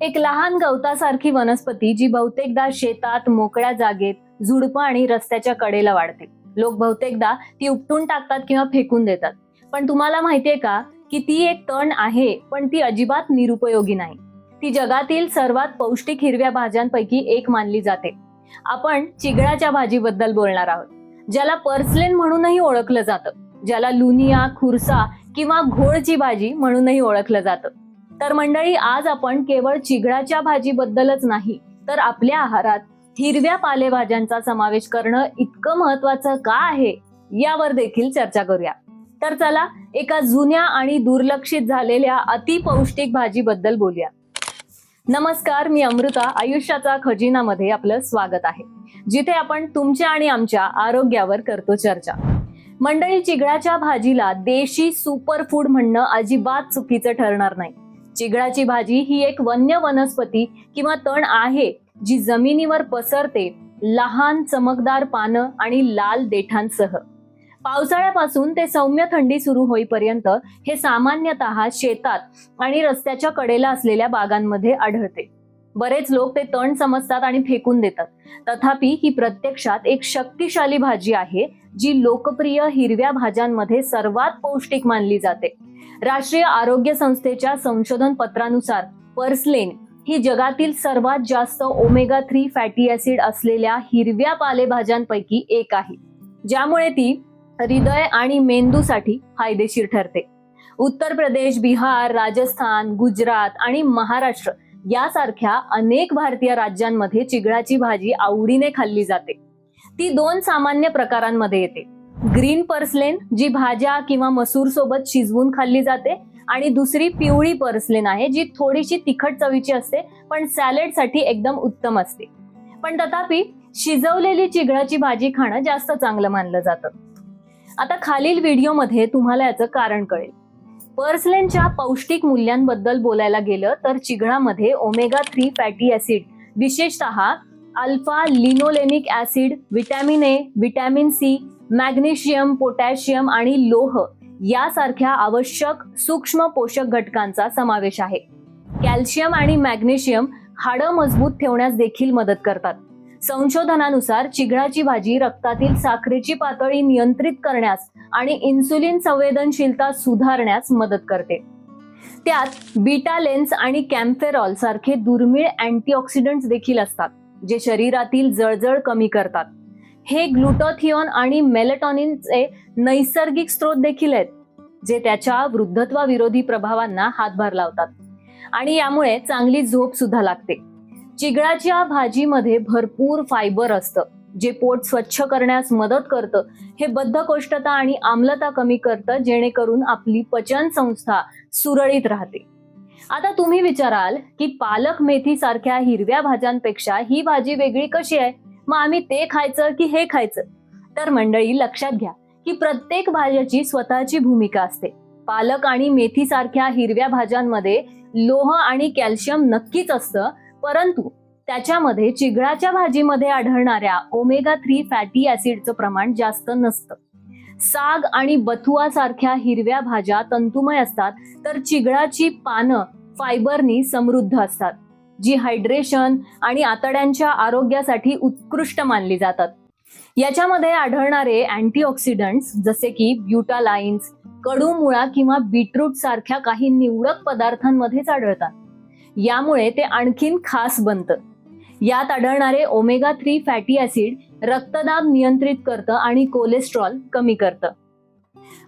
एक लहान गवतासारखी वनस्पती जी बहुतेकदा शेतात मोकळ्या जागेत झुडपं आणि रस्त्याच्या कडेला वाढते. लोक बहुतेकदा ती उपटून टाकतात किंवा फेकून देतात. पण तुम्हाला माहितीये का की ती एक तण आहे पण ती अजिबात निरुपयोगी नाही. ती जगातील सर्वात पौष्टिक हिरव्या भाज्यांपैकी एक मानली जाते. आपण चिगळाच्या भाजीबद्दल बोलणार आहोत ज्याला पर्सलेन म्हणूनही ओळखलं जातं ज्याला लुनिया खुरसा किंवा घोळची भाजी म्हणूनही ओळखलं जातं. तर मंडळी आज आपण केवळ चिघळाच्या भाजीबद्दलच नाही तर आपल्या आहारात हिरव्या पालेभाज्यांचा समावेश करणं इतकं महत्वाचं का आहे यावर देखील चर्चा करूया. तर चला एका जुन्या आणि दुर्लक्षित झालेल्या अतिपौष्टिक भाजीबद्दल बोलूया. नमस्कार मी अमृता. आयुष्याचा खजिनामध्ये आपलं स्वागत आहे जिथे आपण तुमच्या आणि आमच्या आरोग्यावर करतो चर्चा. मंडळी चिगळाच्या भाजीला देशी सुपर फूड म्हणणं अजिबात चुकीचं ठरणार नाही. चिगळाची भाजी ही एक वन्य वनस्पती किंवा तण आहे जी जमिनीवर पसरते लहान चमकदार पानं आणि लाल देठांसह. पावसाळ्यापासून ते सौम्य थंडी सुरू होईपर्यंत हे सामान्यतः शेतात आणि रस्त्याच्या कडेला असलेल्या बागांमध्ये आढळते. बरेच लोक ते तण समजतात आणि फेकून देतात. तथापि ही प्रत्यक्षात एक शक्तिशाली भाजी आहे जी लोकप्रिय हिरव्या भाज्यांमध्ये सर्वात पौष्टिक मानली जाते. राष्ट्रीय आरोग्य संस्थेच्या संशोधन पत्रानुसार पर्सलेन ही जगातील सर्वात जास्त ओमेगा थ्री फॅटी ऍसिड असलेल्या हिरव्या पालेभाज्यांपैकी एक आहे ज्यामुळे ती हृदय आणि मेंदूसाठी फायदेशीर ठरते. उत्तर प्रदेश बिहार राजस्थान गुजरात आणि महाराष्ट्र यासारख्या अनेक भारतीय राज्यांमध्ये चिगळाची भाजी आवडीने खाल्ली जाते. ती दोन सामान्य प्रकारांमध्ये येते. ग्रीन पर्सलेन जी भाज्या किंवा मसूर सोबत शिजवून खाल्ली जाते आणि दुसरी पिवळी पर्सलेन आहे जी थोडीशी तिखट चवीची असते पण सॅलेडसाठी एकदम उत्तम असते. पण तथापि शिजवलेली चिगळाची भाजी खाणं जास्त चांगलं मानलं जातं. आता खालील व्हिडिओमध्ये तुम्हाला याचं कारण कळेल. पर्सलेनच्या पौष्टिक मूल्यांबद्दल बोलायला गेलं तर चिघळामध्ये ओमेगा थ्री फॅटी ऍसिड विशेषतः alpha linolenic acid vitamin A vitamin C magnesium potassium आणि लोह यासारख्या आवश्यक सूक्ष्म पोषक घटकांचा समावेश आहे. कॅल्शियम आणि मॅग्नेशियम हाडं मजबूत ठेवण्यास देखील मदत करतात. संशोधनानुसार चिघळाची भाजी रक्तातील साखरेची पातळी नियंत्रित करण्यास आणि इन्सुलिन संवेदनशीलता सुधारण्यास मदत करते. त्यात बीटा लेन्स आणि कॅम्फेरॉल सारखे दुर्मिळ अँटीऑक्सिडंट्स देखील असतात जे शरीरातील जळजळ कमी करतात. हे ग्लुटोथिओन आणि मेलेटॉनिनचे नैसर्गिक स्रोत देखील आहेत जे त्याच्या वृद्धत्वाविरोधी प्रभावांना हातभार लावतात आणि यामुळे चांगली झोप सुद्धा लागते. चिगळाच्या भाजीमध्ये भरपूर फायबर असतं जे पोट स्वच्छ करण्यास मदत करतं. हे बद्धकोष्ठता आणि आम्लता कमी करतं जेणेकरून आपली पचन संस्था सुरळीत राहते. आता तुम्ही विचाराल की पालक मेथी सारख्या हिरव्या भाज्यांपेक्षा ही भाजी वेगळी कशी आहे? मग आम्ही ते खायचं की हे खायचं? तर मंडळी लक्षात घ्या की प्रत्येक भाज्याची स्वतःची भूमिका असते. पालक आणि मेथी सारख्या हिरव्या भाज्यांमध्ये लोह आणि कॅल्शियम नक्कीच असतं परंतु त्याच्यामध्ये चिगळाच्या भाजीमध्ये आढळणाऱ्या ओमेगा थ्री फॅटी ऍसिडचं प्रमाण जास्त नसतं. साग आणि बथुआ सारख्या हिरव्या भाज्या तंतुमय असतात तर चिगळाची पानं फायबरनी समृद्ध असतात जी हायड्रेशन आणि आतड्यांच्या आरोग्यासाठी उत्कृष्ट मानली जातात. याच्यामध्ये आढळणारे अँटीऑक्सिडंट्स जसे की ब्युटालाइन्स कडू मुळा किंवा बीटरूट सारख्या काही निवडक पदार्थांमध्येच आढळतात. यामुळे ते आणखीन खास बनतं. यात आढळणारे ओमेगा थ्री फॅटी ऍसिड रक्तदाब नियंत्रित करतं आणि कोलेस्ट्रॉल कमी करतं.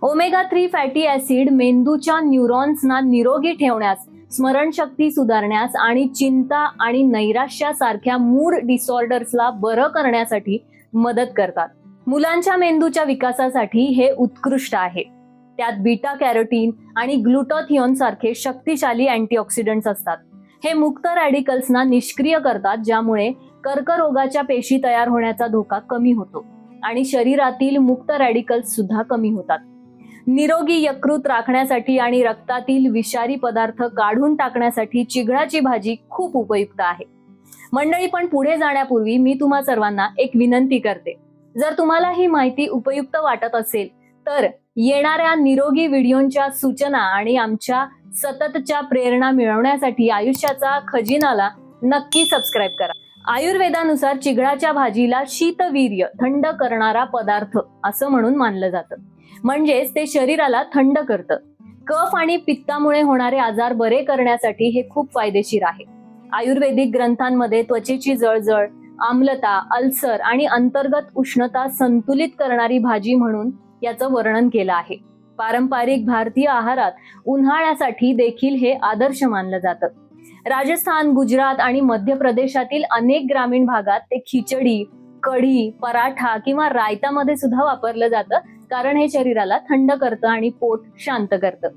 ओमेगा थ्री फॅटी ऍसिड मेंदूच्या न्यूरॉन्सना निरोगी ठेवण्यास स्मरणशक्ती सुधारण्यास आणि चिंता आणि नैराश्यासारख्या मूड डिसऑर्डर्सला बरं करण्यासाठी मदत करतात. मुलांच्या मेंदूच्या विकासासाठी हे उत्कृष्ट आहे. त्यात बीटा कॅरोटीन आणि ग्लुटोथिओन सारखे शक्तिशाली अँटीऑक्सिडंट्स असतात. हे मुक्त रॅडिकल्सना निष्क्रिय करतात ज्यामुळे कर्करोगाच्या पेशी तयार होण्याचा धोका कमी होतो आणि शरीरातील मुक्त रॅडिकल्स सुद्धा कमी होतात. निरोगी यकृत राखण्यासाठी आणि रक्तातील विषारी पदार्थ काढून टाकण्यासाठी चिघळाची भाजी खूप उपयुक्त आहे. मंडळी पण पुढे जाण्यापूर्वी मी तुम्हा सर्वांना एक विनंती करते. जर तुम्हाला ही माहिती उपयुक्त वाटत असेल तर येणाऱ्या निरोगी व्हिडिओंच्या सूचना आणि आमच्या सततच्या प्रेरणा मिळवण्यासाठी आयुष्याचा खजिनाला नक्की सबस्क्राईब करा. आयुर्वेदानुसार चिगळाच्या भाजीला शीतवीर्य थंड करणारा पदार्थ असं म्हणून मानलं जातं. म्हणजेच ते शरीराला थंड करतं. कफ आणि पित्तामुळे होणारे आजार बरे करण्यासाठी हे खूप फायदेशीर आहे. आयुर्वेदिक ग्रंथांमध्ये त्वचेची जळजळ आम्लता अल्सर आणि अंतर्गत उष्णता संतुलित करणारी भाजी म्हणून याचं वर्णन केलं आहे. पारंपरिक भारतीय आहारात उन्हाळ्यासाठी देखील हे आदर्श मानलं जातं. राजस्थान गुजरात आणि मध्य प्रदेशातील अनेक ग्रामीण भागात ते खिचडी कढी पराठा किंवा रायतामध्ये सुद्धा वापरलं जातं कारण हे शरीराला थंड करतं आणि पोट शांत करतं.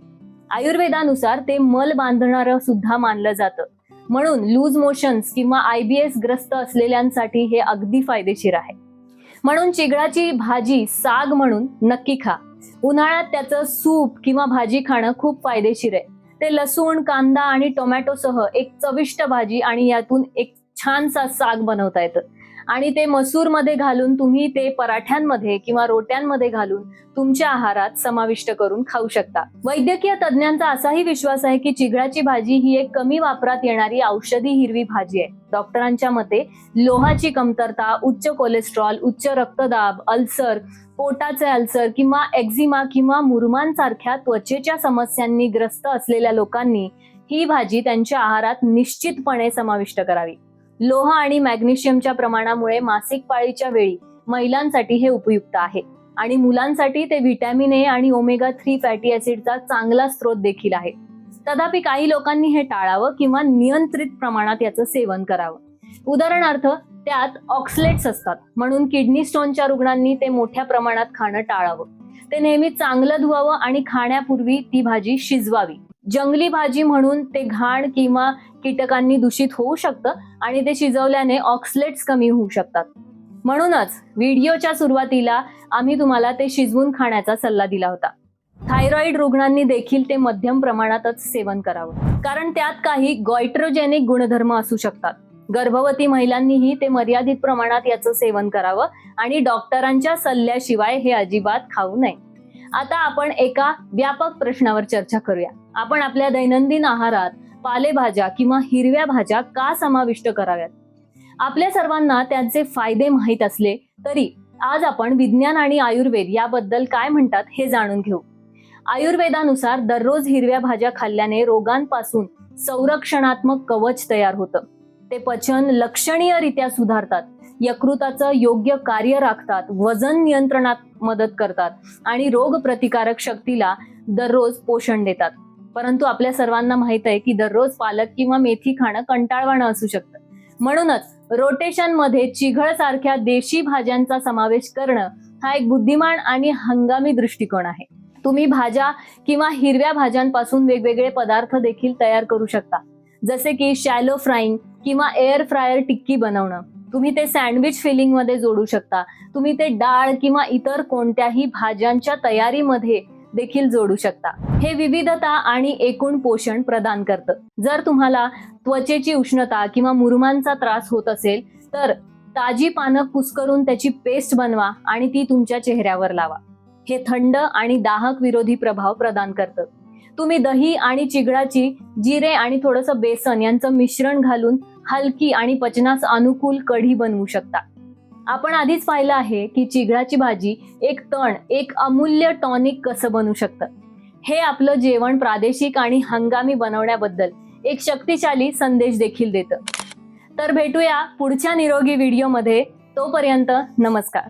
आयुर्वेदानुसार ते मल बांधणारं सुद्धा मानलं जातं. म्हणून लूज मोशन्स किंवा आयबीएस ग्रस्त असलेल्यांसाठी हे अगदी फायदेशीर आहे. म्हणून चिगळाची भाजी साग म्हणून नक्की खा. उन्हाळ्यात त्याचं सूप किंवा भाजी खाणं खूप फायदेशीर आहे. ते लसूण कांदा आणि टोमॅटो सह एक चविष्ट भाजी आणि यातून एक छानसा साग बनवता येतं. आणि ते मसूरमध्ये घालून तुम्ही ते पराठ्यांमध्ये किंवा रोट्यांमध्ये घालून तुमच्या आहारात समाविष्ट करून खाऊ शकता. वैद्यकीय तज्ज्ञांचा असाही विश्वास आहे की चिघळाची भाजी ही एक कमी वापरात येणारी औषधी हिरवी भाजी आहे. डॉक्टरांच्या मते लोहाची कमतरता उच्च कोलेस्ट्रॉल उच्च रक्तदाब अल्सर पोटाचे अल्सर किंवा एक्झिमा किंवा मुरमांसारख्या त्वचेच्या समस्यांनी ग्रस्त असलेल्या लोकांनी ही भाजी त्यांच्या आहारात निश्चितपणे समाविष्ट करावी. लोह आणि मॅग्नेशियमच्या प्रमाणामुळे मासिक पाळीच्या वेळी महिलांसाठी हे उपयुक्त आहे. आणि मुलांसाठी ते व्हिटॅमिन ए आणि ओमेगा थ्री फॅटी ऍसिडचा चांगला स्रोत देखील आहे. तथापि काही लोकांनी हे टाळावं किंवा नियंत्रित प्रमाणात याचं सेवन करावं. उदाहरणार्थ त्यात ऑक्सलेट्स असतात म्हणून किडनी स्टोनच्या रुग्णांनी ते मोठ्या प्रमाणात खाणं टाळावं. ते नेहमी चांगलं धुवावं आणि खाण्यापूर्वी ती भाजी शिजवावी. जंगली भाजी म्हणून ते घाण किंवा कीटकांनी दूषित होऊ शकतं आणि ते शिजवल्याने ऑक्सलेट्स कमी होऊ शकतात. म्हणूनच व्हिडिओच्या सुरुवातीला आम्ही तुम्हाला ते शिजवून खाण्याचा सल्ला दिला होता. थायरॉइड रुग्णांनी देखील ते मध्यम प्रमाणातच सेवन करावं. कारण त्यात काही गॉयट्रोजेनिक गुणधर्म असू शकतात. गर्भवती महिलांनीही ते मर्यादित प्रमाणात याचं सेवन करावं आणि डॉक्टरांच्या सल्ल्याशिवाय हे अजिबात खाऊ नये. आता आपण एका व्यापक प्रश्नावर चर्चा करूया. आपण आपल्या दैनंदिन आहारात पालेभाज्या किंवा हिरव्या भाज्या का समाविष्ट कराव्यात? आपल्या सर्वांना त्यांचे फायदे माहीत असले तरी आज आपण विज्ञान आणि आयुर्वेद याबद्दल काय म्हणतात हे जाणून घेऊ. आयुर्वेदानुसार दररोज हिरव्या भाज्या खाल्ल्याने रोगांपासून संरक्षणात्मक कवच तयार होतं. ते पचन लक्षणीयरित्या सुधारतात. यकृताचं योग्य कार्य राखतात वजन नियंत्रणात मदत करतात आणि रोग प्रतिकारक शक्तीला दररोज पोषण देतात. परंतु आपल्या सर्वांना माहीत आहे की दररोज पालक किंवा मेथी खाणं कंटाळवाणं असू शकतं. म्हणूनच रोटेशनमध्ये चिघळ सारख्या देशी भाज्यांचा समावेश करणं हा एक बुद्धिमान आणि हंगामी दृष्टिकोन आहे. तुम्ही भाज्या किंवा हिरव्या भाज्यांपासून वेगवेगळे पदार्थ देखील तयार करू शकता. जसे की शॅलो फ्राईंग किंवा एअर फ्रायर टिक्की बनवणं. तुम्ही ते सँडविच फिलिंगमध्ये जोडू शकता. तुम्ही ते डाळ किंवा इतर कोणत्याही भाज्यांच्या तयारीमध्ये देखील जोडू शकता. हे विविधता आणि एकूण पोषण प्रदान करतं. जर तुम्हाला त्वचेची उष्णता किंवा मुरुमांचा त्रास होत असेल तर ताजी पानं कुसकरून त्याची पेस्ट बनवा आणि ती तुमच्या चेहऱ्यावर लावा. हे थंड आणि दाहक विरोधी प्रभाव प्रदान करतं. तुम्ही दही आणि चिगळाची जिरे आणि थोडंसं बेसन यांचं मिश्रण घालून हलकी आणि पचनास अनुकूल कढी बनवू शकता. आपण आधीच पाहिलं आहे की चिगळाची भाजी एक तण एक अमूल्य टॉनिक कसं बनू शकतं? हे आपलं जेवण प्रादेशिक आणि हंगामी बनवण्याबद्दल एक शक्तिशाली संदेश देखील देतं. तर भेटूया पुढच्या निरोगी व्हिडिओमध्ये. तोपर्यंत नमस्कार.